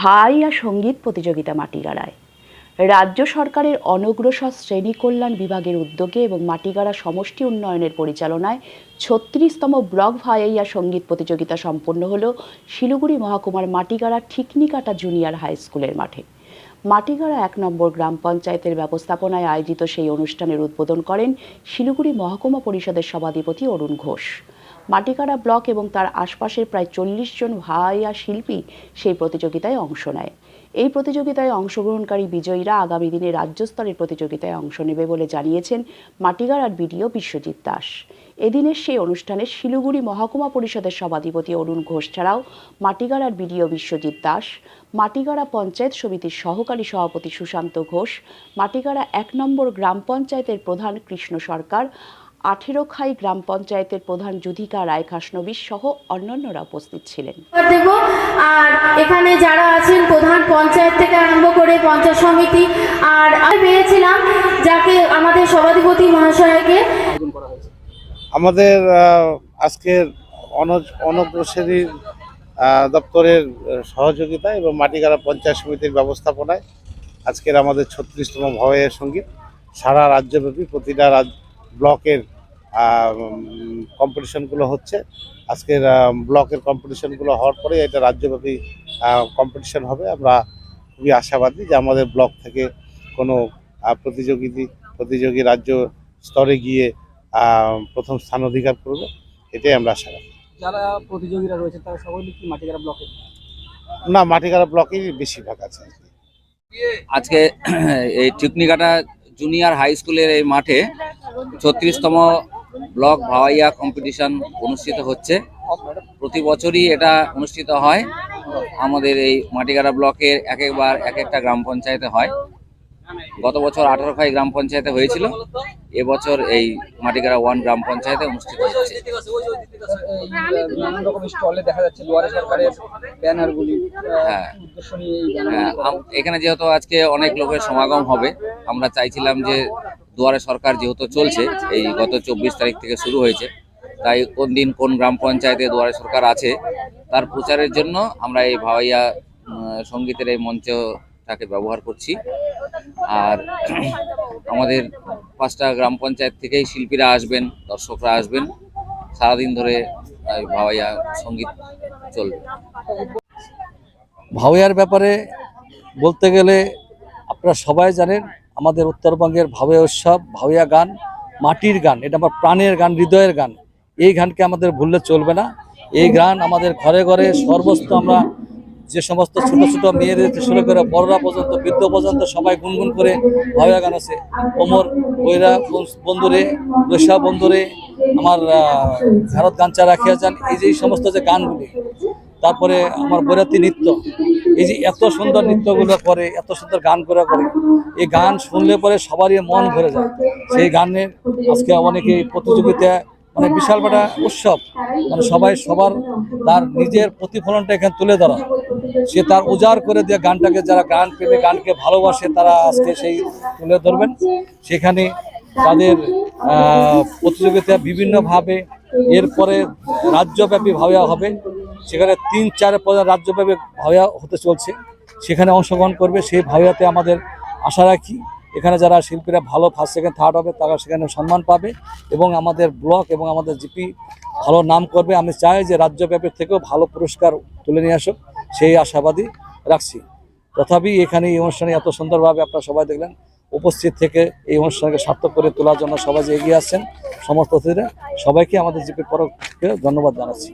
ভাইয়া সংগীত প্রতিযোগিতা মাটিগাড়ায়। রাজ্য সরকারের অনগ্রসর শ্রেণি কল্যাণ বিভাগের উদ্যোগে এবং মাটিগাড়া সমষ্টি উন্নয়নের পরিচালনায় ছত্রিশতম ব্লক ভাইয়া সংগীত প্রতিযোগিতা সম্পন্ন হল শিলিগুড়ি মহকুমার মাটিগাড়া ঠিকনিকাটা জুনিয়র হাই স্কুলের মাঠে। মাটিগাড়া এক নম্বর গ্রাম পঞ্চায়েতের ব্যবস্থাপনায় আয়োজিত সেই অনুষ্ঠানের উদ্বোধন করেন শিলিগুড়ি মহকুমা পরিষদের সভাধিপতি অরুণ ঘোষ। মাটিকাড়া ব্লক এবং তার আশপাশের প্রায় চল্লিশ জন ভাইয়া শিল্পী সেই প্রতিযোগিতায় অংশ নেয়। এই প্রতিযোগিতায় অংশগ্রহণকারী বিজয়ীরা আগামী দিনে রাজ্য স্তরের প্রতিযোগিতায় অংশ নেবে বলে জানিয়েছেন মাটিগাড়ার বিডিও বিশ্বজিৎ দাস। এদিনের সেই অনুষ্ঠানে শিলিগুড়ি মহকুমা পরিষদের সভাধিপতি অরুণ ঘোষ ছাড়াও মাটিগাড়ার বিডিও বিশ্বজিৎ দাস মাটিগাড়া পঞ্চায়েত সমিতির সহকারী সভাপতি সুশান্ত ঘোষ মাটিগাড়া এক নম্বর গ্রাম পঞ্চায়েতের প্রধান কৃষ্ণ সরকার আঠেরো খাই গ্রাম পঞ্চায়েতের প্রধান যুধিকা রায় খাসনবিশ সহ অন্যান্যরা উপস্থিত ছিলেন। দেব আর এখানে যারা আছেন প্রধান পঞ্চায়েত থেকে আরম্ভ করে পঞ্চায়েত সমিতি আর আমি পেয়েছিলাম যাকে আমাদের সভাধিপতি মহাশয়কে। আমাদের আজকের অনজ অনগ্রসরী দপ্তরের সহযোগিতা এবং মাটিগাড়া পঞ্চায়েত সমিতির ব্যবস্থাপনায় আজকের আমাদের ছত্রিশতম ভয়ের সংগীত সারা রাজ্যব্যাপী প্রতিটা রাজ ব্লকের কম্পিটিশনগুলো হচ্ছে। আজকের ব্লকের কম্পিটিশনগুলো হওয়ার পরে এটা রাজ্যব্যাপী কম্পিটিশন হবে। আমরা খুবই আশাবাদী যে আমাদের ব্লক থেকে কোনো প্রতিযোগী প্রতিযোগী রাজ্য স্তরে গিয়ে প্রথম স্থান অধিকার করবে। এটাই আমরা আশা রাখি। যারা প্রতিযোগীরা রয়েছে তারা সকলে কি মাটিগাড়া ব্লকে না মাটিগাড়া ব্লকেই বেশিরভাগ আছে। আজকে এই টিকনিকাটা জুনিয়র হাই স্কুলের এই মাঠে ছত্রিশতম ব্লক ভাওয়াইয়া কম্পিটিশন অনুষ্ঠিত হচ্ছে। প্রতি বছরই এটা অনুষ্ঠিত হয়। আমাদের এই মাটিগাড়া ব্লকের এক একবার এক একটা গ্রাম পঞ্চায়েতে হয়। গত বছর আঠারো খাই গ্রাম পঞ্চায়েতে হয়েছিল। এবছর এই মাটিগাড়া ওয়ান গ্রাম পঞ্চায়েতে অনুষ্ঠিত হচ্ছে। নানান রকম স্টলে দেখা যাচ্ছে দুয়ারে সরকারের ব্যানারগুলি হ্যাঁ। হ্যাঁ, এখানে যেহেতু আজকে অনেক লোকের সমাগম হবে আমরা চাইছিলাম যে দুয়ারে সরকার যেহেতু চলছে, এই গত চব্বিশ তারিখ থেকে শুরু হয়েছে, তাই কোন দিন কোন গ্রাম পঞ্চায়েতে দুয়ারে সরকার আছে, তার প্রচারের জন্য আমরা এই ভাওয়াইয়া সঙ্গীতের এই মঞ্চটাকে ব্যবহার করছি। আর আমাদের পাঁচটা গ্রাম পঞ্চায়েত থেকেই শিল্পীরা আসবেন, দর্শকরা আসবেন, সারাদিন ধরে ভাওয়াইয়া সংগীত চলবে। ভাওয়াইয়ার ব্যাপারে বলতে গেলে আপনারা সবাই জানেন আমাদের উত্তরবঙ্গের ভাওয়া উৎসব ভাওয়া গান, মাটির গান, এটা আমার প্রাণের গান, হৃদয়ের গান, এই গানকে আমাদের ভুললে চলবে না। এই গান আমাদের ঘরে ঘরে সর্বস্ত আমরা যে সমস্ত ছোট ছোট মেয়েদের শুরু করে বড়রা পর্যন্ত, বৃদ্ধ পর্যন্ত সবাই গুনগুন করে ভাওয়া গান আছে। ওমর, বৈরা বন্ধুরে রৈশা বন্ধুরে আমার ভারত গাঞ্চা রাখিয়া যান। এই যে সমস্ত যে গানগুলি তারপরে আমার বৈরাতি নৃত্য। এই যে এত সুন্দর নৃত্যগুলো করে, এত সুন্দর গান করে করে, এই গান শুনলে পরে সবারই মন ভরে যায়। সেই গানের আজকে অনেকে প্রতিযোগিতা মানে বিশাল বড় উৎসব মানে সবাই সবার তার নিজের প্রতিফলনটা এখানে তুলে ধরা। সে তার উজাড় করে দিয়ে গানটাকে, যারা গান প্রেমী গানকে ভালোবাসে, তারা আজকে সেই তুলে ধরবেন। সেখানে তাদের প্রতিযোগিতা বিভিন্নভাবে, এরপরে রাজ্যব্যাপী ভাওয়া হবে। সেখানে তিন, চার পদের রাজ্যব্যাপী ভাওয়া হতে চলছে। সেখানে অংশগ্রহণ করবে, সেই ভাওয়াতে আমাদের আশা রাখি, এখানে যারা শিল্পীরা ভালো ফার্স্ট সেকেন্ড থার্ড হবে, তারা সেখানে সম্মান পাবে এবং আমাদের ব্লক এবং আমাদের জিপি ভালো নাম করবে। আমি চাই যে রাজ্যব্যাপী থেকেও ভালো পুরস্কার তুলে নিয়ে আসুক, সেই আশাবাদী রাখছি। তথাপি এখানে এই অনুষ্ঠানে এত সুন্দরভাবে আপনারা সবাই দেখলেন, উপস্থিত থেকে এই অনুষ্ঠানকে সার্থক করে তোলার জন্য সবাই যে এগিয়ে আসছেন, সমস্ত অতিথিরা, সবাইকে আমাদের জিপির থেকে ধন্যবাদ জানাচ্ছি।